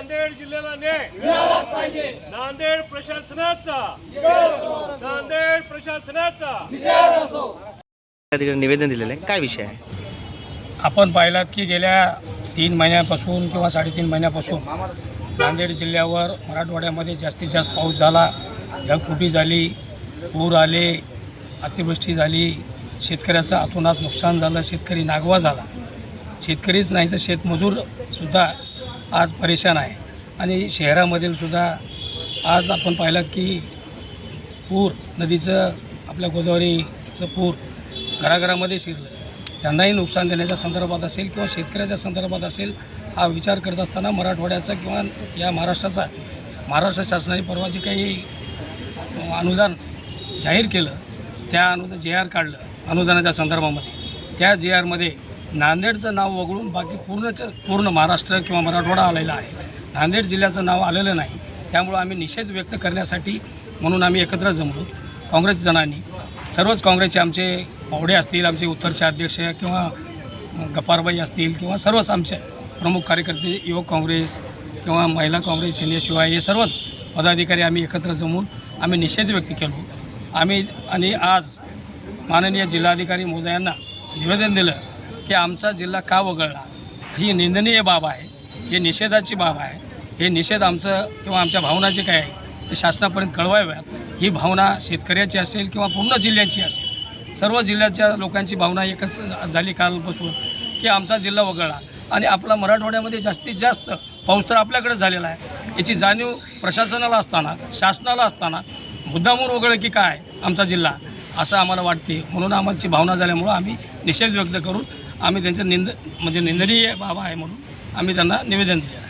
नांदेड जिल्ह्याला पाहिजे. नांदेड प्रशासनाचा. नांदेड प्रशासनाचा. निवेदन दिलेलं आहे. काय विषय आहे? आपण पाहिलात की गेल्या तीन महिन्यापासून किंवा साडेतीन महिन्यापासून नांदेड जिल्ह्यावर मराठवाड्यामध्ये जास्तीत जास्त पाऊस झाला. ढगफुटी झाली पूर आले अतिवृष्टी झाली. शेतकऱ्याचं अतोनात नुकसान झालं शेतकरी नागवा झाला. शेतकरीच नाही तर शेतमजूरसुद्धा आज परेशान आहे. आणि शहरामधील सुद्धा आज आपण पाहिलात की पूर नदीचं आपल्या गोदावरीचं पूर घराघरामध्ये शिरलं त्यांनाही नुकसान देण्याच्या संदर्भात असेल किंवा शेतकऱ्याच्या संदर्भात असेल हा विचार करत असताना मराठवाड्याचा किंवा या महाराष्ट्राचा महाराष्ट्र शासनाने परवा जे काही अनुदान जाहीर केलं त्या अनुदान जे आर काढलं अनुदानाच्या संदर्भामध्ये. त्या जे आरमध्ये नांदेडचं नाव वगळून बाकी पूर्णच पूर्ण महाराष्ट्र किंवा मराठवाडा आलेला आहे. नांदेड जिल्ह्याचं नाव आलेलं नाही. त्यामुळं आम्ही निषेध व्यक्त करण्यासाठी म्हणून आम्ही एकत्र जमलो. काँग्रेस जणांनी. सर्वच काँग्रेसचे आमचे पावडे असतील आमचे उत्तरचे अध्यक्ष किंवा गपारबाई असतील किंवा सर्वच आमचे प्रमुख कार्यकर्ते युवक काँग्रेस किंवा महिला काँग्रेस सेनेशिवाय हे सर्वच पदाधिकारी आम्ही एकत्र जमून आम्ही निषेध व्यक्त केलो. आम्ही आणि आज माननीय जिल्हाधिकारी महोदयांना निवेदन दिलं की आमचा जिल्हा का वगळला? ही निंदनीय बाब आहे हे निषेधाची बाब आहे. हे निषेध आमचं किंवा आमच्या भावनाचे काय आहे ते शासनापर्यंत कळवाव्यात. ही भावना शेतकऱ्याची असेल किंवा पूर्ण जिल्ह्याची असेल. सर्व जिल्ह्याच्या लोकांची भावना एकच झाली कालपासून की आमचा जिल्हा वगळला. आणि आपला मराठवाड्यामध्ये जास्तीत जास्त पाऊस तर आपल्याकडे झालेला आहे. याची जाणीव प्रशासनाला असताना शासनाला असताना मुद्दामून वगळलं की काय आमचा जिल्हा? असं आम्हाला वाटते. म्हणून आमची भावना झाल्यामुळं आम्ही निषेध व्यक्त करून आम्ही त्यांचं निंद म्हणजे निंदनीय बाबा आहे म्हणून आम्ही त्यांना निवेदन दिलेलं आहे.